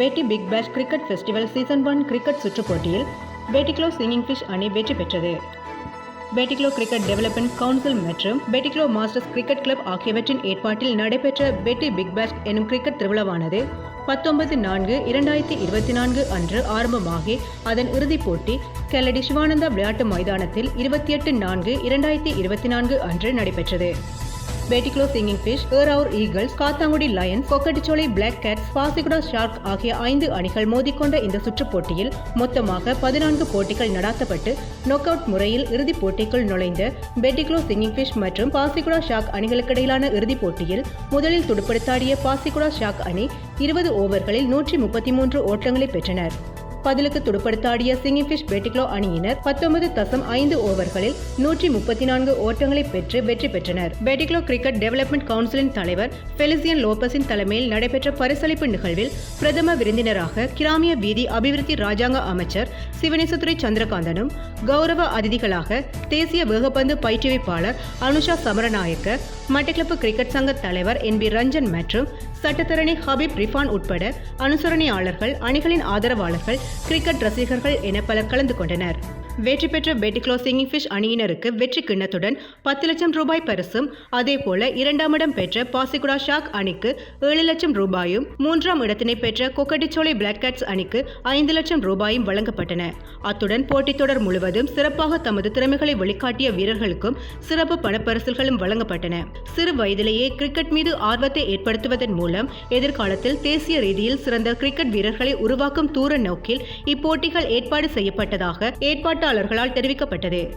Batti big bash cricket festival season one cricket சுற்றுப் போட்டியில் Batticaloa singing fish அணி வெற்றி பெற்றது. பேட்டிக்லோ கிரிக்கெட் டெவலப்மெண்ட் கவுன்சில் மற்றும் பேட்டிக்லோ மாஸ்டர்ஸ் கிரிக்கெட் கிளப் ஆகியவற்றின் ஏற்பாட்டில் நடைபெற்ற பெட்டி பிக் பேஷ் எனும் கிரிக்கெட் திருவிழாவானது பத்தொன்பது நான்கு இரண்டாயிரத்தி இருபத்தி நான்கு அன்று ஆரம்பமாகி அதன் இறுதிப் போட்டி கெலடி சிவானந்தா விளையாட்டு மைதானத்தில் இருபத்தி எட்டு நான்கு இரண்டாயிரத்தி இருபத்தி நான்கு அன்று நடைபெற்றது. Batticaloa singing fish Eravur eagles Kattankudy lions Kokkadicholai black cat Pasikudah shark ஆகிய ஐந்து அணிகள் மோதிக்கொண்ட இந்த சுற்றுப் போட்டியில் மொத்தமாக பதினான்கு போட்டிகள் நடாத்தப்பட்டு நொக் அவுட் முறையில் இறுதிப் போட்டிக்குள் நுழைந்த பேட்டிக்லோ சிங்கிங் ஃபிஷ் மற்றும் பாசிகுடா ஷாக் அணிகளுக்கிடையிலான இறுதிப் போட்டியில் முதலில் துடுப்படுத்தாடிய பாசிகுடா ஷாக் அணி இருபது ஓவர்களில் நூற்றி முப்பத்தி மூன்று ஓட்டங்களை பெற்றனர். பதிலுக்கு துடுப்படுத்தாடிய சிங்கிங் பிஷ் பெட்டிக்லோ அணியினர் பத்தொன்பது தசம் ஐந்து ஓவர்களில் நூற்றி முப்பத்தி நான்கு ஓட்டங்களை பெற்று வெற்றி பெற்றனர். பெட்டிக்லோ கிரிக்கெட் டெவலப்மெண்ட் கவுன்சிலின் தலைவர் பெலிசியன் லோபஸின் தலைமையில் நடைபெற்ற பரிசளிப்பு நிகழ்வில் பிரதம விருந்தினராக கிராமிய வீதி அபிவிருத்தி ராஜாங்க அமைச்சர் சிவனேசதுரை சந்திரகாந்தனும் கௌரவ அதிதிகளாக தேசிய வேகப்பந்து பயிற்றுவிப்பாளர் அனுஷா சமரநாயக்க மட்டக்களப்பு கிரிக்கெட் சங்க தலைவர் என் பி ரஞ்சன் மற்றும் சட்டத்தரணி ஹபீப் ரிஃபான் உட்பட அனுசரணையாளர்கள் அணிகளின் ஆதரவாளர்கள் கிரிக்கெட் ரசிகர்கள் என பலர் கலந்து கொண்டனர். வெற்றி பெற்ற பெட்டிக்லோ சிங்கிங் ஃபிஷ் அணியினருக்கு வெற்றி கிண்ணத்துடன் பத்து லட்சம் ரூபாய் பரிசும் அதேபோல இரண்டாம் இடம் பெற்ற பாசிகுடா ஷாக் அணிக்கு ஏழு லட்சம் ரூபாயும் மூன்றாம் இடத்தினை பெற்ற கொக்கட்டிச்சோலை பிளாக் கேட்ஸ் அணிக்கு ஐந்து லட்சம் ரூபாயும் வழங்கப்பட்டன. அத்துடன் போட்டித் தொடர் முழுவதும் சிறப்பாக தமது திறமைகளை வெளிக்காட்டிய வீரர்களுக்கும் சிறப்பு பணப்பரிசுகளும் வழங்கப்பட்டன. சிறு வயதிலேயே கிரிக்கெட் மீது ஆர்வத்தை ஏற்படுத்துவதன் மூலம் எதிர்காலத்தில் தேசிய ரீதியில் சிறந்த கிரிக்கெட் வீரர்களை உருவாக்கும் தூர நோக்கில் இப்போட்டிகள் ஏற்பாடு செய்யப்பட்டதாக செய்தியாளர்களால் தெரிவிக்கப்பட்டது.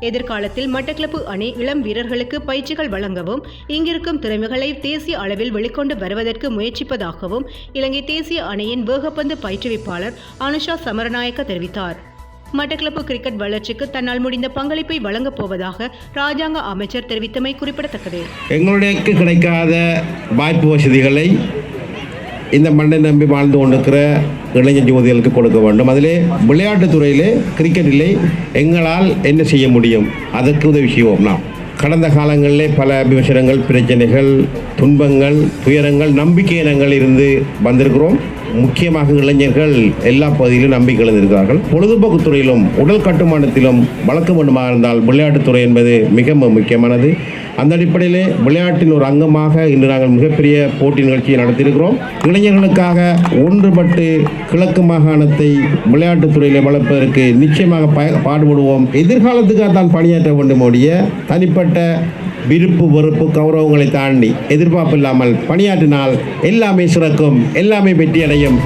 எதிர்காலத்தில் மட்டக்களப்பு அணி இளம் வீரர்களுக்கு பயிற்சிகள் வழங்கவும் இங்கிருக்கும் திறமைகளை தேசிய அளவில் வெளிக்கொண்டு வருவதற்கு முயற்சிப்பதாகவும் இலங்கை தேசிய அணியின் வேகப்பந்து பயிற்றுவிப்பாளர் அனுஷா சமரநாயக்க தெரிவித்தார். மட்டக்களப்பு கிரிக்கெட் வளர்ச்சிக்கு தன்னால் முடிந்த பங்களிப்பை வழங்கப் போவதாக ராஜாங்க அமைச்சர் தெரிவித்தமை குறிப்பிடத்தக்கது. எங்களுடைய கிடைக்காத வாய்ப்பு வசதிகளை இந்த மண்ணை நம்பி வாழ்ந்து கொண்டிருக்கிற இளைஞர் யுவதிகளுக்கு கொடுக்க வேண்டும். அதிலே விளையாட்டுத் துறையிலே கிரிக்கெட்டிலே எங்களால் என்ன செய்ய முடியும்? அதற்கு உதவி செய்வோம் நாம். கடந்த காலங்களிலே பல விமர்சனங்கள் பிரச்சனைகள் துன்பங்கள் துயரங்கள் நம்பிக்கை இனங்கள் இருந்து வந்திருக்கிறோம். முக்கியமாக இளைஞர்கள் எல்லா பகுதியிலும் நம்பிக்கை எழுந்திருக்கிறார்கள் பொழுதுபோக்கு துறையிலும் உடல் கட்டுமானத்திலும் வழக்கு வேண்டுமாக இருந்தால் விளையாட்டுத்துறை என்பது மிக முக்கியமானது. அந்த அடிப்படையிலே விளையாட்டின் ஒரு அங்கமாக இன்று நாங்கள் மிகப்பெரிய போட்டி நிகழ்ச்சியை நடத்தியிருக்கிறோம். இளைஞர்களுக்காக ஒன்றுபட்டு கிழக்கு மாகாணத்தை விளையாட்டுத் துறையில் வளர்ப்பதற்கு நிச்சயமாக பய பாடுபடுவோம். எதிர்காலத்துக்காக தான் பணியாற்ற வேண்டும் தனிப்பட்ட விருப்பு வெறுப்பு கௌரவங்களை தாண்டி எதிர்பார்ப்பு இல்லாமல் பணியாற்றினால் எல்லாமே சிறக்கும் எல்லாமே வெற்றியடையும்.